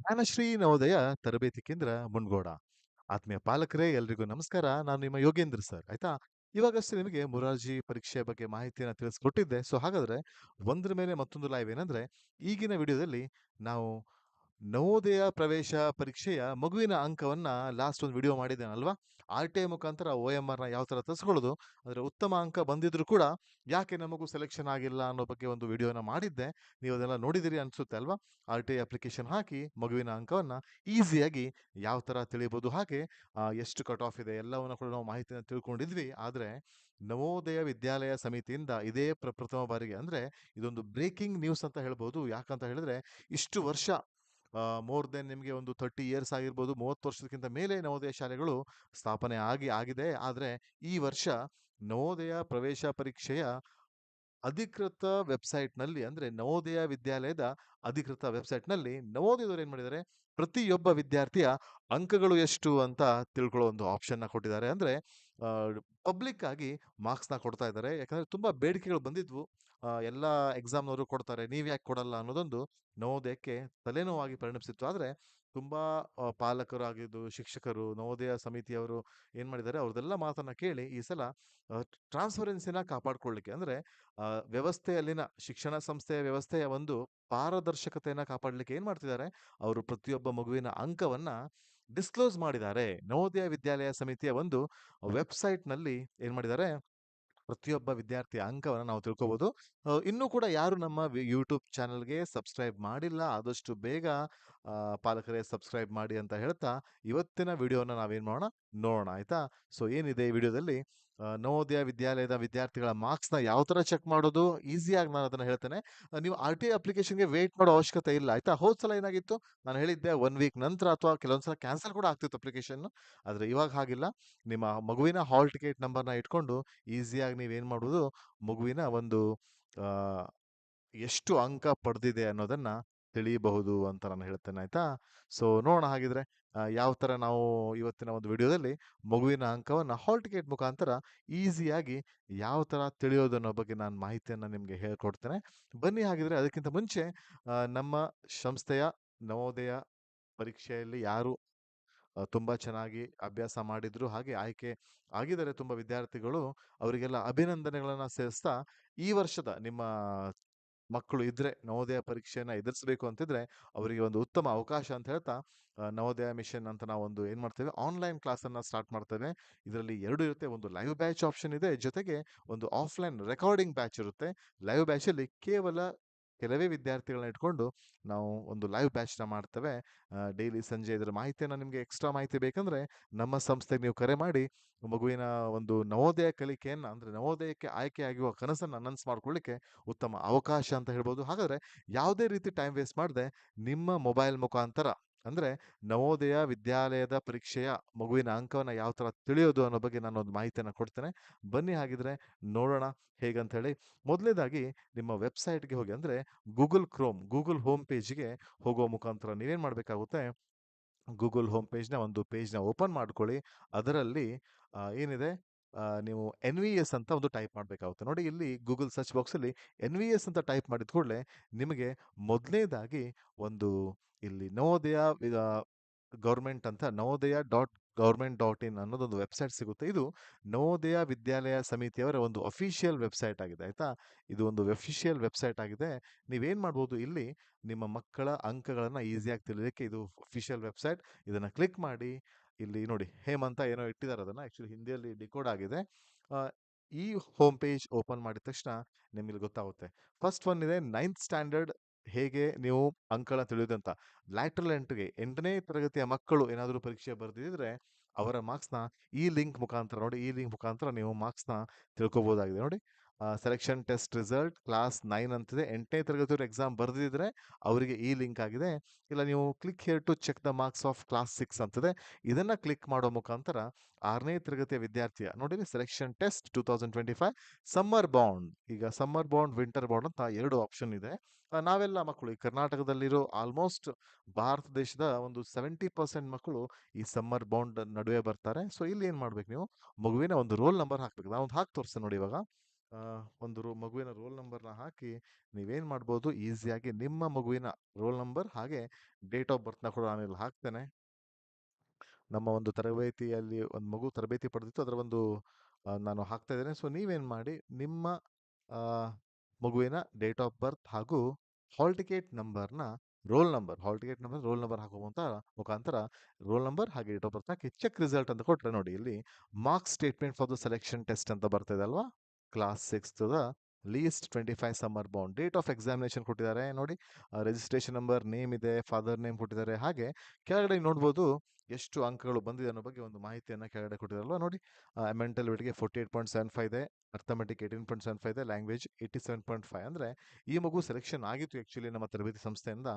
ಜ್ಞಾನಶ್ರೀ ನವೋದಯ ತರಬೇತಿ ಕೇಂದ್ರ ಮುನ್ಗೋಡ. ಆತ್ಮೀಯ ಪಾಲಕರೇ, ಎಲ್ರಿಗೂ ನಮಸ್ಕಾರ. ನಾನು ನಿಮ್ಮ ಯೋಗೇಂದ್ರ ಸರ್. ಆಯ್ತಾ? ಇವಾಗಷ್ಟೇ ನಿಮಗೆ ಮುರಾರ್ಜಿ ಪರೀಕ್ಷೆ ಬಗ್ಗೆ ಮಾಹಿತಿಯನ್ನು ತಿಳಿಸ್ಕೊಟ್ಟಿದ್ದೆ. ಸೊ, ಹಾಗಾದ್ರೆ ಒಂದ್ರ ಮೇಲೆ ಮತ್ತೊಂದು ಲೈವ್ ಏನಂದ್ರೆ, ಈಗಿನ ವಿಡಿಯೋದಲ್ಲಿ ನಾವು ನವೋದಯ ಪ್ರವೇಶ ಪರೀಕ್ಷೆಯ ಮಗುವಿನ ಅಂಕವನ್ನ ಲಾಸ್ಟ್ ಒಂದು ವಿಡಿಯೋ ಮಾಡಿದ್ದೇನಲ್ವಾ? ಆರ್ ಟಿ ಐ ಮುಖಾಂತರ ಒ ಎಂ ಆರ್ನ ಯಾವ ತರ ತರಿಸ್ಕೊಳ್ಳೋದು, ಅಂದ್ರೆ ಉತ್ತಮ ಅಂಕ ಬಂದಿದ್ರು ಕೂಡ ಯಾಕೆ ನಮಗೂ ಸೆಲೆಕ್ಷನ್ ಆಗಿಲ್ಲ ಅನ್ನೋ ಬಗ್ಗೆ ಒಂದು ವಿಡಿಯೋನ ಮಾಡಿದ್ದೆ. ನೀವು ಅದೆಲ್ಲ ನೋಡಿದಿರಿ ಅನ್ಸುತ್ತೆ ಅಲ್ವಾ? ಆರ್ ಟಿ ಐ ಅಪ್ಲಿಕೇಶನ್ ಹಾಕಿ ಮಗುವಿನ ಅಂಕವನ್ನ ಈಸಿಯಾಗಿ ಯಾವ ತರ ತಿಳಿಯಬಹುದು ಹಾಗೆ ಎಷ್ಟು ಕಟ್ ಆಫ್ ಇದೆ ಎಲ್ಲವನ್ನ ಕೂಡ ನಾವು ಮಾಹಿತಿನ ತಿಳ್ಕೊಂಡಿದ್ವಿ. ಆದ್ರೆ ನವೋದಯ ವಿದ್ಯಾಲಯ ಸಮಿತಿಯಿಂದ ಇದೇ ಪ್ರಪ್ರಥಮ ಬಾರಿಗೆ ಅಂದ್ರೆ ಇದೊಂದು ಬ್ರೇಕಿಂಗ್ ನ್ಯೂಸ್ ಅಂತ ಹೇಳ್ಬೋದು. ಯಾಕಂತ ಹೇಳಿದ್ರೆ ಇಷ್ಟು ವರ್ಷ ಮೋರ್ ದೆನ್ ನಿಮಗೆ ಒಂದು ತರ್ಟಿ ಇಯರ್ಸ್ ಆಗಿರ್ಬೋದು, ಮೂವತ್ತು ವರ್ಷಕ್ಕಿಂತ ಮೇಲೆ ನವೋದಯ ಶಾಲೆಗಳು ಸ್ಥಾಪನೆ ಆಗಿ, ಆಗಿದೆ. ಆದರೆ ಈ ವರ್ಷ ನವೋದಯ ಪ್ರವೇಶ ಪರೀಕ್ಷೆಯ ಅಧಿಕೃತ ವೆಬ್ಸೈಟ್ನಲ್ಲಿ ಅಂದರೆ ನವೋದಯ ವಿದ್ಯಾಲಯದ ಅಧಿಕೃತ ವೆಬ್ಸೈಟ್ನಲ್ಲಿ ನವೋದಯದವರು ಏನು ಮಾಡಿದ್ದಾರೆ? ಪ್ರತಿಯೊಬ್ಬ ವಿದ್ಯಾರ್ಥಿಯ ಅಂಕಗಳು ಎಷ್ಟು ಅಂತ ತಿಳ್ಕೊಳ್ಳೋ ಒಂದು ಆಪ್ಷನ್ನ ಕೊಟ್ಟಿದ್ದಾರೆ. ಅಂದ್ರೆ ಪಬ್ಲಿಕ್ ಆಗಿ ಮಾರ್ಕ್ಸ್ನ ಕೊಡ್ತಾ ಇದ್ದಾರೆ. ಯಾಕಂದ್ರೆ ತುಂಬಾ ಬೇಡಿಕೆಗಳು ಬಂದಿದ್ವು. ಎಲ್ಲ ಎಕ್ಸಾಮ್ನವರು ಕೊಡ್ತಾರೆ. ನೀವು ಯಾಕೆ ಕೊಡಲ್ಲ ಅನ್ನೋದೊಂದು ನವೋದಯಕ್ಕೆ ತಲೆನೋವಾಗಿ ಪರಿಣಮಿಸಿತ್ತು. ಆದ್ರೆ, ತುಂಬಾ ಪಾಲಕರು ಆಗಿದ್ದು ಶಿಕ್ಷಕರು, ನವೋದಯ ಸಮಿತಿಯವರು ಏನು ಮಾಡಿದ್ದಾರೆ? ಅವ್ರದ್ದೆಲ್ಲ ಮಾತನ್ನ ಕೇಳಿ ಈ ಸಲ ಟ್ರಾನ್ಸ್ಪರೆನ್ಸಿನ ಕಾಪಾಡ್ಕೊಳ್ಳಿಕ್ಕೆ. ಅಂದ್ರೆ ವ್ಯವಸ್ಥೆಯಲ್ಲಿನ ಶಿಕ್ಷಣ ಸಂಸ್ಥೆಯ ವ್ಯವಸ್ಥೆಯ ಒಂದು ಪಾರದರ್ಶಕತೆಯನ್ನ ಕಾಪಾಡಲಿಕ್ಕೆ ಏನು ಮಾಡ್ತಿದ್ದಾರೆ? ಅವರು ಪ್ರತಿಯೊಬ್ಬ ಮಗುವಿನ ಅಂಕವನ್ನ ಡಿಸ್ಕ್ಲೋಸ್ ಮಾಡಿದ್ದಾರೆ. ನವೋದಯ ವಿದ್ಯಾಲಯ ಸಮಿತಿಯ ಒಂದು ವೆಬ್ಸೈಟ್ನಲ್ಲಿ ಏನ್ ಮಾಡಿದ್ದಾರೆ? ಪ್ರತಿಯೊಬ್ಬ ವಿದ್ಯಾರ್ಥಿಯ ಅಂಕವನ್ನು ನಾವು ತಿಳ್ಕೊಬಹುದು ಇನ್ನೂ ಕೂಡ ಯಾರು ನಮ್ಮ ಯೂಟ್ಯೂಬ್ ಚಾನಲ್ಗೆ ಸಬ್ಸ್ಕ್ರೈಬ್ ಮಾಡಿಲ್ಲ, ಆದಷ್ಟು ಬೇಗ ಪಾಲಕರೇ ಸಬ್ಸ್ಕ್ರೈಬ್ ಮಾಡಿ ಅಂತ ಹೇಳ್ತಾ, ಇವತ್ತಿನ ವಿಡಿಯೋನ ನಾವೇನು ಮಾಡೋಣ? ನೋಡೋಣ, ಆಯ್ತಾ? ಸೊ, ಏನಿದೆ ಈ ವಿಡಿಯೋದಲ್ಲಿ? ನವೋದಯ ವಿದ್ಯಾಲಯದ ವಿದ್ಯಾರ್ಥಿಗಳ ಮಾರ್ಕ್ಸ್ನ ಯಾವ ತರ ಚೆಕ್ ಮಾಡೋದು? ಈಸಿಯಾಗಿ ನಾನು ಅದನ್ನ ಹೇಳ್ತೇನೆ. ನೀವು ಆರ್ ಟಿ ಅಪ್ಲಿಕೇಶನ್ಗೆ ವೇಟ್ ಮಾಡೋ ಅವಶ್ಯಕತೆ ಇಲ್ಲ. ಆಯ್ತಾ? ಹೋದ್ ಸಲ ಏನಾಗಿತ್ತು? ನಾನು ಹೇಳಿದ್ದೆ ಒನ್ ವೀಕ್ ನಂತರ ಅಥವಾ ಕೆಲವೊಂದ್ಸಲ ಕ್ಯಾನ್ಸಲ್ ಕೂಡ ಆಗ್ತಿತ್ತು ಅಪ್ಲಿಕೇಶನ್ ಆದರೆ ಇವಾಗ ಹಾಗಿಲ್ಲ. ನಿಮ್ಮ ಮಗುವಿನ ಹಾಲ್ ಟಿಕೆಟ್ ನಂಬರ್ನ ಇಟ್ಕೊಂಡು ಈಸಿಯಾಗಿ ನೀವೇನು ಮಾಡುವುದು? ಮಗುವಿನ ಒಂದು ಎಷ್ಟು ಅಂಕ ಪಡೆದಿದೆ ಅನ್ನೋದನ್ನ ತಿಳಿಯಬಹುದು ಅಂತ ನಾನು ಹೇಳ್ತೇನೆ, ಆಯ್ತಾ? ಸೊ ನೋಡೋಣ ಹಾಗಿದ್ರೆ. ಯಾವ ಥರ ನಾವು ಇವತ್ತಿನ ಒಂದು ವಿಡಿಯೋದಲ್ಲಿ ಮಗುವಿನ ಅಂಕವನ್ನು ಹಾಲ್ ಟಿಕೆಟ್ ಮುಖಾಂತರ ಈಸಿಯಾಗಿ ಯಾವ ಥರ ತಿಳಿಯೋದು ಅನ್ನೋ ಬಗ್ಗೆ ನಾನು ಮಾಹಿತಿಯನ್ನ ನಿಮಗೆ ಹೇಳ್ಕೊಡ್ತೇನೆ. ಬನ್ನಿ ಹಾಗಿದ್ರೆ ಅದಕ್ಕಿಂತ ಮುಂಚೆ ನಮ್ಮ ಸಂಸ್ಥೆಯ ನವೋದಯ ಪರೀಕ್ಷೆಯಲ್ಲಿ ಯಾರು ತುಂಬ ಚೆನ್ನಾಗಿ ಅಭ್ಯಾಸ ಮಾಡಿದ್ರು, ಹಾಗೆ ಆಯ್ಕೆ ಆಗಿದ್ದಾರೆ ತುಂಬಾ ವಿದ್ಯಾರ್ಥಿಗಳು ಅವರಿಗೆಲ್ಲ ಅಭಿನಂದನೆಗಳನ್ನ ಸೇರಿಸ್ತಾ ಈ ವರ್ಷದ ನಿಮ್ಮ ಮಕ್ಕಳು ಇದ್ರೆ ನವೋದಯ ಪರೀಕ್ಷೆಯನ್ನ ಎದುರಿಸಬೇಕು ಅಂತಿದ್ರೆ ಅವರಿಗೆ ಒಂದು ಉತ್ತಮ ಅವಕಾಶ ಅಂತ ಹೇಳ್ತಾ ನವೋದಯ ಮಿಷನ್ ಅಂತ ನಾವು ಒಂದು ಏನ್ ಮಾಡ್ತೇವೆ, ಆನ್ಲೈನ್ ಕ್ಲಾಸ್ ಅನ್ನ ಸ್ಟಾರ್ಟ್ ಮಾಡ್ತೇವೆ. ಇದರಲ್ಲಿ ಎರಡು ಇರುತ್ತೆ, ಒಂದು ಲೈವ್ ಬ್ಯಾಚ್ ಆಪ್ಷನ್ ಇದೆ, ಜೊತೆಗೆ ಒಂದು ಆಫ್ಲೈನ್ ರೆಕಾರ್ಡಿಂಗ್ ಬ್ಯಾಚ್ ಇರುತ್ತೆ. ಲೈವ್ ಬ್ಯಾಚ್ ಅಲ್ಲಿ ಕೇವಲ ಕೆಲವೇ ವಿದ್ಯಾರ್ಥಿಗಳನ್ನ ಇಟ್ಕೊಂಡು ನಾವು ಒಂದು ಲೈವ್ ಬ್ಯಾಚ್ನ ಮಾಡ್ತೇವೆ. ಡೈಲಿ ಸಂಜೆ ಇದರ ಮಾಹಿತಿಯನ್ನು ನಿಮಗೆ ಎಕ್ಸ್ಟ್ರಾ ಮಾಹಿತಿ ಬೇಕಂದ್ರೆ ನಮ್ಮ ಸಂಸ್ಥೆಗೆ ನೀವು ಕರೆ ಮಾಡಿ ಮಗುವಿನ ಒಂದು ನವೋದಯ ಕಲಿಕೆಯನ್ನು, ಅಂದ್ರೆ ನವೋದಯಕ್ಕೆ ಆಯ್ಕೆ ಕನಸನ್ನ ಅನೌನ್ಸ್ ಮಾಡ್ಕೊಳ್ಳಿಕ್ಕೆ ಉತ್ತಮ ಅವಕಾಶ ಅಂತ ಹೇಳ್ಬೋದು. ಹಾಗಾದ್ರೆ ಯಾವುದೇ ರೀತಿ ಟೈಮ್ ವೇಸ್ಟ್ ಮಾಡದೆ ನಿಮ್ಮ ಮೊಬೈಲ್ ಮುಖಾಂತರ ಅಂದ್ರೆ ನವೋದಯ ವಿದ್ಯಾಲಯದ ಪರೀಕ್ಷೆಯ ಮಗುವಿನ ಅಂಕವನ್ನು ಯಾವ ತರ ತಿಳಿಯೋದು ಅನ್ನೋ ಬಗ್ಗೆ ನಾನು ಒಂದು ಮಾಹಿತಿಯನ್ನ ಕೊಡ್ತೇನೆ. ಬನ್ನಿ ಹಾಗಿದ್ರೆ ನೋಡೋಣ ಹೇಗಂತ ಹೇಳಿ. ಮೊದಲನೇದಾಗಿ ನಿಮ್ಮ ವೆಬ್ಸೈಟ್ಗೆ ಹೋಗಿ ಅಂದ್ರೆ ಗೂಗಲ್ ಕ್ರೋಮ್, ಗೂಗಲ್ ಹೋಮ್ ಪೇಜ್ಗೆ ಹೋಗುವ ಮುಖಾಂತರ ನೀವೇನ್ ಮಾಡ್ಬೇಕಾಗುತ್ತೆ? ಗೂಗಲ್ ಹೋಮ್ ಪೇಜ್ನ ಒಂದು ಪೇಜ್ನ ಓಪನ್ ಮಾಡ್ಕೊಳ್ಳಿ. ಅದರಲ್ಲಿ ಏನಿದೆ? ನೀವು ಎನ್ ವಿ ಎಸ್ ಅಂತ ಒಂದು ಟೈಪ್ ಮಾಡಬೇಕಾಗುತ್ತೆ. ನೋಡಿ ಇಲ್ಲಿ ಗೂಗಲ್ ಸರ್ಚ್ ಬಾಕ್ಸಲ್ಲಿ ಎನ್ ವಿ ಎಸ್ ಅಂತ ಟೈಪ್ ಮಾಡಿದ ಕೂಡಲೇ ನಿಮಗೆ ಮೊದಲನೇದಾಗಿ ಒಂದು ಇಲ್ಲಿ ನವೋದಯ ಗೌರ್ಮೆಂಟ್ ಅಂತ Navodaya dot government dot in ಅನ್ನೋದೊಂದು ವೆಬ್ಸೈಟ್ ಸಿಗುತ್ತೆ. ಇದು ನವೋದಯ ವಿದ್ಯಾಲಯ ಸಮಿತಿಯವರ ಒಂದು ಅಫಿಷಿಯಲ್ ವೆಬ್ಸೈಟ್ ಆಗಿದೆ, ಆಯಿತಾ? ಇದು ಒಂದು ಅಫಿಷಿಯಲ್ ವೆಬ್ಸೈಟ್ ಆಗಿದೆ. ನೀವೇನು ಮಾಡ್ಬೋದು ಇಲ್ಲಿ ನಿಮ್ಮ ಮಕ್ಕಳ ಅಂಕಗಳನ್ನು ಈಸಿಯಾಗಿ ತಿಳಿಲಿಕ್ಕೆ ಇದು ಅಫಿಷಿಯಲ್ ವೆಬ್ಸೈಟ್. ಇದನ್ನು ಕ್ಲಿಕ್ ಮಾಡಿ, ಇಲ್ಲಿ ನೋಡಿ ಹೇಮಂತ ಏನೋ ಇಟ್ಟಿದ್ದಾರೆ ಅದನ್ನು ಆ್ಯಕ್ಚುಲಿ ಹಿಂದಿಯಲ್ಲಿ ಡಿಕೋಡ್ ಆಗಿದೆ. ಈ ಹೋಮ್ ಪೇಜ್ ಓಪನ್ ಮಾಡಿದ ತಕ್ಷಣ ನಿಮಗೆ ಗೊತ್ತಾಗುತ್ತೆ. ಫಸ್ಟ್ ಒನ್ ಇದೆ, ನೈನ್ತ್ ಸ್ಟ್ಯಾಂಡರ್ಡ್ ಹೇಗೆ ನೀವು ಅಂಕಗಳನ್ನ ತಿಳಿಯೋದಂತ ಲ್ಯಾಟ್ರಲ್ ಎಂಟ್ರಿಗೆ ಎಂಟನೇ ತರಗತಿಯ ಮಕ್ಕಳು ಏನಾದರೂ ಪರೀಕ್ಷೆ ಬರೆದಿದ್ರೆ ಅವರ ಮಾರ್ಕ್ಸ್ನ ಈ ಲಿಂಕ್ ಮುಖಾಂತರ ನೋಡಿ, ಈ ಲಿಂಕ್ ಮುಖಾಂತರ ನೀವು ಮಾರ್ಕ್ಸ್ನ ತಿಳ್ಕೊಬೋದಾಗಿದೆ. ನೋಡಿ selection test result class nine ಅಂತಿದೆ. ಎಂಟನೇ ತರಗತಿಯವರು ಎಕ್ಸಾಮ್ ಬರೆದಿದ್ರೆ ಅವರಿಗೆ ಈ ಲಿಂಕ್ ಆಗಿದೆ. ಇಲ್ಲ, ನೀವು click here to check the marks of class six ಅಂತಿದೆ. ಇದನ್ನ ಕ್ಲಿಕ್ ಮಾಡೋ ಮುಖಾಂತರ ಆರನೇ ತರಗತಿಯ ವಿದ್ಯಾರ್ಥಿಯ ನೋಡಿರಿ selection test two thousand twenty five summer bound ಈಗ ಸಮ್ಮರ್ ಬಾಂಡ್ ವಿಂಟರ್ ಬಾಂಡ್ ಅಂತ ಎರಡು ಆಪ್ಷನ್ ಇದೆ. ನಾವೆಲ್ಲ ಮಕ್ಕಳು ಈ ಕರ್ನಾಟಕದಲ್ಲಿರೋ ಆಲ್ಮೋಸ್ಟ್ ಭಾರತ ದೇಶದ ಒಂದು ಸೆವೆಂಟಿ ಪರ್ಸೆಂಟ್ ಮಕ್ಕಳು ಈ ಸಮ್ಮರ್ ಬಾಂಡ್ ನಡುವೆ ಬರ್ತಾರೆ. ಸೊ ಇಲ್ಲಿ ಏನು ಮಾಡ್ಬೇಕು ನೀವು? ಮಗುವಿನ ಒಂದು ರೋಲ್ ನಂಬರ್ ಹಾಕ್ಬೇಕು. ನಾವು ಒಂದು ಹಾಕಿ ತೋರಿಸ್ತೇನೆ ನೋಡಿ ಇವಾಗ. ಒಂದು ರೋ, ಮಗುವಿನ ರೋಲ್ ನಂಬರ್ನ ಹಾಕಿ ನೀವೇನು ಮಾಡ್ಬೋದು ಈಸಿಯಾಗಿ ನಿಮ್ಮ ಮಗುವಿನ ರೋಲ್ ನಂಬರ್ ಹಾಗೆ ಡೇಟ್ ಆಫ್ ಬರ್ತ್ನ ಕೂಡ ನಾನು ಇಲ್ಲಿ ಹಾಕ್ತೇನೆ. ನಮ್ಮ ಒಂದು ತರಬೇತಿಯಲ್ಲಿ ಒಂದು ಮಗು ತರಬೇತಿ ಪಡೆದಿತ್ತು, ಅದರ ಒಂದು ನಾನು ಹಾಕ್ತಾ ಇದ್ದೇನೆ. ಸೊ, ನೀವೇನು ಮಾಡಿ ನಿಮ್ಮ ಮಗುವಿನ ಡೇಟ್ ಆಫ್ ಬರ್ತ್ ಹಾಗೂ ಹಾಲ್ ಟಿಕೆಟ್ ನಂಬರ್ನ roll number, hall ticket number roll number ಹಾಕುವಂತ ಮುಖಾಂತರ ರೋಲ್ ನಂಬರ್ ಹಾಗೆ ಡೇಟ್ ಆಫ್ ಬರ್ತ್ ಹಾಕಿ ಚೆಕ್ ರಿಸಲ್ಟ್ ಅಂತ ಕೊಟ್ಟರೆ ನೋಡಿ, ಇಲ್ಲಿ marks statement for the selection test ಅಂತ ಬರ್ತಿದೆ ಅಲ್ವಾ? Class six the least twenty five summer bound date of examination ಕೊಟ್ಟಿದ್ದಾರೆ, ನೋಡಿ. ರಿಜಿಸ್ಟ್ರೇಷನ್ ನಂಬರ್ ನೇಮ್ ಇದೆ ಫಾದರ್ ನೇಮ್ ಕೊಟ್ಟಿದ್ದಾರೆ. ಹಾಗೆ ಕೆಳಗಡೆ ನೋಡ್ಬೋದು ಎಷ್ಟು ಅಂಕಗಳು ಬಂದಿದೆ ಅನ್ನೋ ಬಗ್ಗೆ ಒಂದು ಮಾಹಿತಿಯನ್ನು ಕೆಳಗಡೆ ಕೊಟ್ಟಿದ್ದಾರಲ್ವಾ? ನೋಡಿ ಮೆಂಟಲ್ಗೆ forty eight point seven five ಇದೆ arithmetic eighteen point seven five ಇದೆ language eighty seven point five ಅಂದರೆ ಈ ಮಗು ಸೆಲೆಕ್ಷನ್ ಆಗಿತ್ತು ಆ್ಯಕ್ಚುಲಿ ನಮ್ಮ ತರಬೇತಿ ಸಂಸ್ಥೆಯಿಂದ.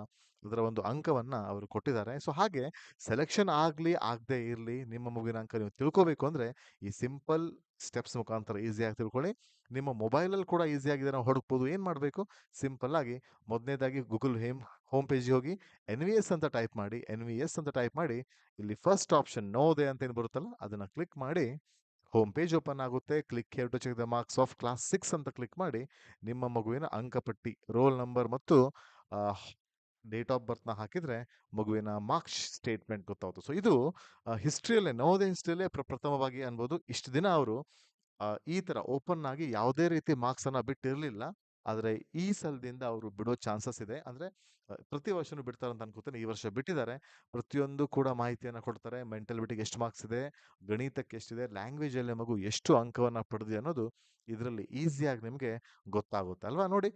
ಅದರ ಒಂದು ಅಂಕವನ್ನು ಅವರು ಕೊಟ್ಟಿದ್ದಾರೆ. ಸೊ ಹಾಗೆ ಸೆಲೆಕ್ಷನ್ ಆಗಲಿ ಆಗದೆ ಇರಲಿ ನಿಮ್ಮ ಮಗುವಿನ ಅಂಕ ನೀವು ತಿಳ್ಕೋಬೇಕು ಅಂದರೆ ಈ ಸಿಂಪಲ್ ಸ್ಟೆಪ್ಸ್ ಮುಖಾಂತರ ಈಸಿಯಾಗಿ ತಿಳ್ಕೊಳ್ಳಿ. ನಿಮ್ಮ ಮೊಬೈಲಲ್ಲಿ ಕೂಡ ಈಸಿಯಾಗಿದೆ ನಾವು ಹುಡುಕ್ಬೋದು. ಏನು ಮಾಡಬೇಕು? ಸಿಂಪಲ್ ಆಗಿ ಮೊದಲನೇದಾಗಿ ಗೂಗಲ್ ಹೇಮ್ ಹೋಮ್ ಪೇಜ್ಗೆ ಹೋಗಿ ಎನ್ ವಿ ಎಸ್ ಅಂತ ಟೈಪ್ ಮಾಡಿ ಎನ್ ವಿ ಎಸ್ ಅಂತ ಟೈಪ್ ಮಾಡಿ, ಇಲ್ಲಿ ಫಸ್ಟ್ ಆಪ್ಷನ್ ನೋದೆ ಅಂತ ಏನು ಬರುತ್ತಲ್ಲ, ಅದನ್ನು ಕ್ಲಿಕ್ ಮಾಡಿ, ಹೋಮ್ ಪೇಜ್ ಓಪನ್ ಆಗುತ್ತೆ. Click here to check the marks of class six ಅಂತ ಕ್ಲಿಕ್ ಮಾಡಿ, ನಿಮ್ಮ ಮಗುವಿನ ಅಂಕಪಟ್ಟಿ, ರೋಲ್ ನಂಬರ್ ಮತ್ತು ಡೇಟ್ ಆಫ್ ಬರ್ತ್ನ ಹಾಕಿದ್ರೆ ಮಗುವಿನ ಮಾರ್ಕ್ಸ್ ಸ್ಟೇಟ್ಮೆಂಟ್ ಗೊತ್ತಾಗುತ್ತೆ. ಸೊ, ಇದು ಹಿಸ್ಟ್ರಿಯಲ್ಲೇ ನವೋದಯ ಹಿಸ್ಟ್ರಿಯಲ್ಲೇ ಪ್ರಪ್ರಥಮವಾಗಿ ಅನ್ಬೋದು. ಇಷ್ಟು ದಿನ ಅವರು ಈ ತರ ಓಪನ್ ಆಗಿ ಯಾವುದೇ ರೀತಿ ಮಾರ್ಕ್ಸ್ ಅನ್ನ ಬಿಟ್ಟಿರಲಿಲ್ಲ. ಆದ್ರೆ ಈ ಸಲದಿಂದ ಅವರು ಬಿಡೋ ಚಾನ್ಸಸ್ ಇದೆ. ಅಂದ್ರೆ ಪ್ರತಿ ವರ್ಷನೂ ಬಿಡ್ತಾರೆ ಅಂತ ಅನ್ಕೋತೇನೆ. ಈ ವರ್ಷ ಬಿಟ್ಟಿದ್ದಾರೆ. ಪ್ರತಿಯೊಂದು ಕೂಡ ಮಾಹಿತಿಯನ್ನ ಕೊಡ್ತಾರೆ. ಮೆಂಟಲ್ ಬಿಟಿಗೆ ಎಷ್ಟು ಮಾರ್ಕ್ಸ್ ಇದೆ? ಗಣಿತಕ್ಕೆ ಎಷ್ಟಿದೆ ಲ್ಯಾಂಗ್ವೇಜ್ ಅಲ್ಲಿ ಮಗು ಎಷ್ಟು ಅಂಕವನ್ನ ಪಡೆದಿದೆ ಅನ್ನೋದು ಇದರಲ್ಲಿ ಈಸಿಯಾಗಿ ನಿಮಗೆ ಗೊತ್ತಾಗುತ್ತೆ ಅಲ್ವಾ? ನೋಡಿ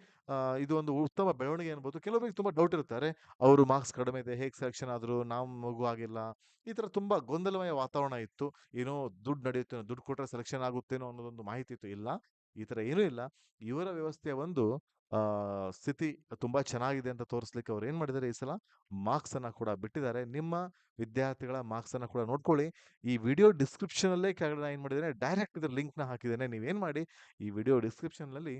ಇದು ಒಂದು ಉತ್ತಮ ಬೆಳವಣಿಗೆ ಅನ್ಬೋದು ಕೆಲವರಿಗೆ ತುಂಬಾ ಡೌಟ್ ಇರ್ತಾರೆ ಅವರು ಮಾರ್ಕ್ಸ್ ಕಡಿಮೆ ಇದೆ. ಹೇಗೆ ಸೆಲೆಕ್ಷನ್ ಆದ್ರು? ನಾವು ಮಗು ಆಗಿಲ್ಲ. ಈ ಥರ ತುಂಬಾ ಗೊಂದಲಮಯ ವಾತಾವರಣ ಇತ್ತು. ಏನೋ ದುಡ್ಡು ನಡೆಯುತ್ತೇನೋ ದುಡ್ಡು ಕೊಟ್ಟರೆ ಸೆಲೆಕ್ಷನ್ ಆಗುತ್ತೇನೋ ಅನ್ನೋದೊಂದು ಮಾಹಿತಿ ಇತ್ತು. ಇಲ್ಲ. ಈ ಥರ ಏನೂ ಇಲ್ಲ. ಇವರ ವ್ಯವಸ್ಥೆಯ ಒಂದು ಸ್ಥಿತಿ ತುಂಬಾ ಚೆನ್ನಾಗಿದೆ ಅಂತ ತೋರಿಸ್ಲಿಕ್ಕೆ ಅವ್ರು ಏನು ಮಾಡಿದ್ದಾರೆ ಈ ಸಲ? ಮಾರ್ಕ್ಸ್ ಅನ್ನ ಕೂಡ ಬಿಟ್ಟಿದ್ದಾರೆ. ನಿಮ್ಮ ವಿದ್ಯಾರ್ಥಿಗಳ ಮಾರ್ಕ್ಸ್ ಅನ್ನ ಕೂಡ ನೋಡ್ಕೊಳ್ಳಿ. ಈ ವಿಡಿಯೋ ಡಿಸ್ಕ್ರಿಪ್ಷನ್ ಅಲ್ಲೇ ಕೆಳಗಡೆ ಏನ್ ಮಾಡಿದ್ದೇನೆ, ಡೈರೆಕ್ಟ್ ಇದ್ರ ಲಿಂಕ್ನ ಹಾಕಿದ್ದೇನೆ. ನೀವೇನ್ ಮಾಡಿ, ಈ ವಿಡಿಯೋ ಡಿಸ್ಕ್ರಿಪ್ಷನ್ ಅಲ್ಲಿ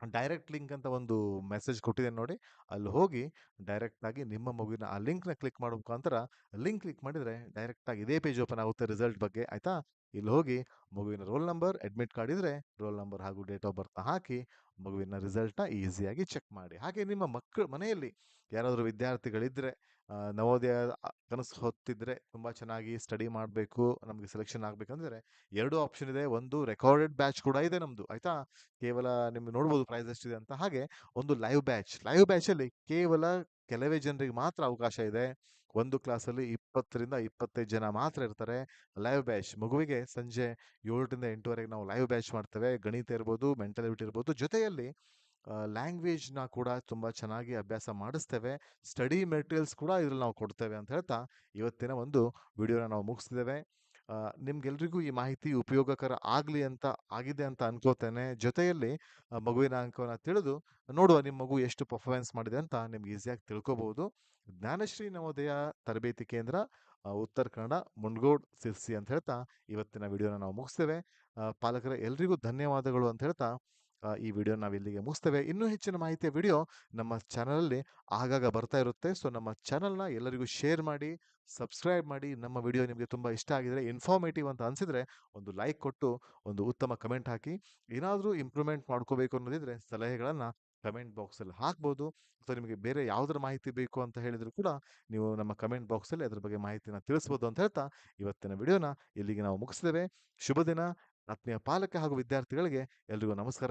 ಡೈರೆಕ್ಟ್ ಲಿಂಕ್ ಅಂತ ಒಂದು ಮೆಸೇಜ್ ಕೊಟ್ಟಿದ್ದೇನೆ ನೋಡಿ. ಅಲ್ಲಿ ಹೋಗಿ ಡೈರೆಕ್ಟ್ ಆಗಿ ನಿಮ್ಮ ಮಗುವಿನ ಆ ಲಿಂಕ್ನ ಕ್ಲಿಕ್ ಮಾಡೋ ಮುಖಾಂತರ, ಲಿಂಕ್ ಕ್ಲಿಕ್ ಮಾಡಿದ್ರೆ ಡೈರೆಕ್ಟ್ ಆಗಿ ಇದೇ ಪೇಜ್ ಓಪನ್ ಆಗುತ್ತೆ ರಿಸಲ್ಟ್ ಬಗ್ಗೆ, ಆಯ್ತಾ? ಇಲ್ಲಿ ಹೋಗಿ ಮಗುವಿನ ರೋಲ್ ನಂಬರ್, ಅಡ್ಮಿಟ್ ಕಾರ್ಡ್ ಇದ್ರೆ ರೋಲ್ ನಂಬರ್ ಹಾಗೂ ಡೇಟ್ ಆಫ್ ಬರ್ತ್ ಹಾಕಿ ಮಗುವಿನ ರಿಸಲ್ಟ್ನ ಈಸಿಯಾಗಿ ಚೆಕ್ ಮಾಡಿ. ಹಾಗೆ ನಿಮ್ಮ ಮಕ್ಕಳು ಮನೆಯಲ್ಲಿ ಯಾರಾದರೂ ವಿದ್ಯಾರ್ಥಿಗಳಿದ್ರೆ ನವೋದಯ ಕನಸು ಹೊತ್ತಿದ್ರೆ ತುಂಬ ಚೆನ್ನಾಗಿ ಸ್ಟಡಿ ಮಾಡಬೇಕು, ನಮಗೆ ಸೆಲೆಕ್ಷನ್ ಆಗಬೇಕಂದ್ರೆ ಎರಡು ಆಪ್ಷನ್ ಇದೆ. ಒಂದು ರೆಕಾರ್ಡೆಡ್ ಬ್ಯಾಚ್ ಕೂಡ ಇದೆ ನಮ್ಮದು ಆಯ್ತಾ? ಕೇವಲ ನಿಮ್ಗೆ ನೋಡ್ಬೋದು ಪ್ರೈಸ್ ಎಷ್ಟಿದೆ ಅಂತ. ಹಾಗೆ ಒಂದು ಲೈವ್ ಬ್ಯಾಚ್. ಲೈವ್ ಬ್ಯಾಚ್ ಅಲ್ಲಿ ಕೇವಲ ಕೆಲವೇ ಜನರಿಗೆ ಮಾತ್ರ ಅವಕಾಶ ಇದೆ. ಒಂದು ಕ್ಲಾಸಲ್ಲಿ ಇಪ್ಪತ್ತರಿಂದ ಇಪ್ಪತ್ತೈದು ಜನ ಮಾತ್ರ ಇರ್ತಾರೆ. ಲೈವ್ ಬ್ಯಾಚ್ ಮಗುವಿಗೆ ಸಂಜೆ ಏಳರಿಂದ ಎಂಟುವರೆಗೆ ನಾವು ಲೈವ್ ಬ್ಯಾಚ್ ಮಾಡ್ತೇವೆ. ಗಣಿತ ಇರ್ಬೋದು ಮೆಂಟಲ್ ಇರ್ಬೋದು. ಜೊತೆಯಲ್ಲಿ ಲ್ಯಾಂಗ್ವೇಜ್ನ ಕೂಡ ತುಂಬ ಚೆನ್ನಾಗಿ ಅಭ್ಯಾಸ ಮಾಡಿಸ್ತೇವೆ. ಸ್ಟಡಿ ಮೆಟೀರಿಯಲ್ಸ್ ಕೂಡ ಇದ್ರಲ್ಲಿ ನಾವು ಕೊಡ್ತೇವೆ ಅಂತ ಹೇಳ್ತಾ ಇವತ್ತಿನ ಒಂದು ವಿಡಿಯೋನ ನಾವು ಮುಗಿಸ್ತಿದ್ದೇವೆ. ನಿಮ್ಗೆಲ್ರಿಗೂ ಈ ಮಾಹಿತಿ ಉಪಯೋಗಕರ ಆಗಲಿ ಅಂತ, ಆಗಿದೆ ಅಂತ ಅನ್ಕೋತೇನೆ. ಜೊತೆಯಲ್ಲಿ ಮಗುವಿನ ಅಂಕವನ್ನು ತಿಳಿದು ನೋಡುವ ನಿಮ್ಮ ಮಗು ಎಷ್ಟು ಪರ್ಫಾರ್ಮೆನ್ಸ್ ಮಾಡಿದೆ ಅಂತ ನಿಮ್ಗೆ ಈಸಿಯಾಗಿ ತಿಳ್ಕೊಬಹುದು ಜ್ಞಾನಶ್ರೀ ನವೋದಯ ತರಬೇತಿ ಕೇಂದ್ರ ಉತ್ತರ ಕನ್ನಡ ಮುಂಡ್ಗೋಡ್ ಸಿರ್ಸಿ ಅಂತ ಹೇಳ್ತಾ ಇವತ್ತಿನ ವಿಡಿಯೋನ ನಾವು ಮುಗಿಸ್ತೇವೆ. ಪಾಲಕರ, ಎಲ್ರಿಗೂ ಧನ್ಯವಾದಗಳು ಅಂತ ಹೇಳ್ತಾ ಈ ವಿಡಿಯೋ ನಾವು ಇಲ್ಲಿಗೆ ಮುಗಿಸ್ತೇವೆ. ಇನ್ನೂ ಹೆಚ್ಚಿನ ಮಾಹಿತಿಯ ವಿಡಿಯೋ ನಮ್ಮ ಚಾನಲಲ್ಲಿ ಆಗಾಗ ಬರ್ತಾ ಇರುತ್ತೆ. ಸೊ, ನಮ್ಮ ಚಾನಲ್ನ ಎಲ್ಲರಿಗೂ ಶೇರ್ ಮಾಡಿ, ಸಬ್ಸ್ಕ್ರೈಬ್ ಮಾಡಿ, ನಮ್ಮ ವಿಡಿಯೋ ನಿಮಗೆ ತುಂಬ ಇಷ್ಟ ಆಗಿದರೆ, ಇನ್ಫಾರ್ಮೇಟಿವ್ ಅಂತ ಅನಿಸಿದ್ರೆ ಒಂದು ಲೈಕ್ ಕೊಟ್ಟು, ಒಂದು ಉತ್ತಮ ಕಮೆಂಟ್ ಹಾಕಿ. ಏನಾದರೂ ಇಂಪ್ರೂವ್ಮೆಂಟ್ ಮಾಡ್ಕೋಬೇಕು ಅನ್ನೋದಿದ್ರೆ ಸಲಹೆಗಳನ್ನು ಕಮೆಂಟ್ ಬಾಕ್ಸಲ್ಲಿ ಹಾಕ್ಬೋದು. ಅಥವಾ ನಿಮಗೆ ಬೇರೆ ಯಾವುದರ ಮಾಹಿತಿ ಬೇಕು ಅಂತ ಹೇಳಿದರೂ ಕೂಡ ನೀವು ನಮ್ಮ ಕಮೆಂಟ್ ಬಾಕ್ಸಲ್ಲಿ ಅದರ ಬಗ್ಗೆ ಮಾಹಿತಿನ ತಿಳಿಸ್ಬೋದು ಅಂತ ಹೇಳ್ತಾ ಇವತ್ತಿನ ವಿಡಿಯೋನ ಇಲ್ಲಿಗೆ ನಾವು ಮುಗಿಸಿದ್ದೇವೆ ಶುಭ ದಿನ ಆತ್ಮೀಯ ಪಾಲಕ ಹಾಗೂ ವಿದ್ಯಾರ್ಥಿಗಳಿಗೆ ಎಲ್ರಿಗೂ ನಮಸ್ಕಾರ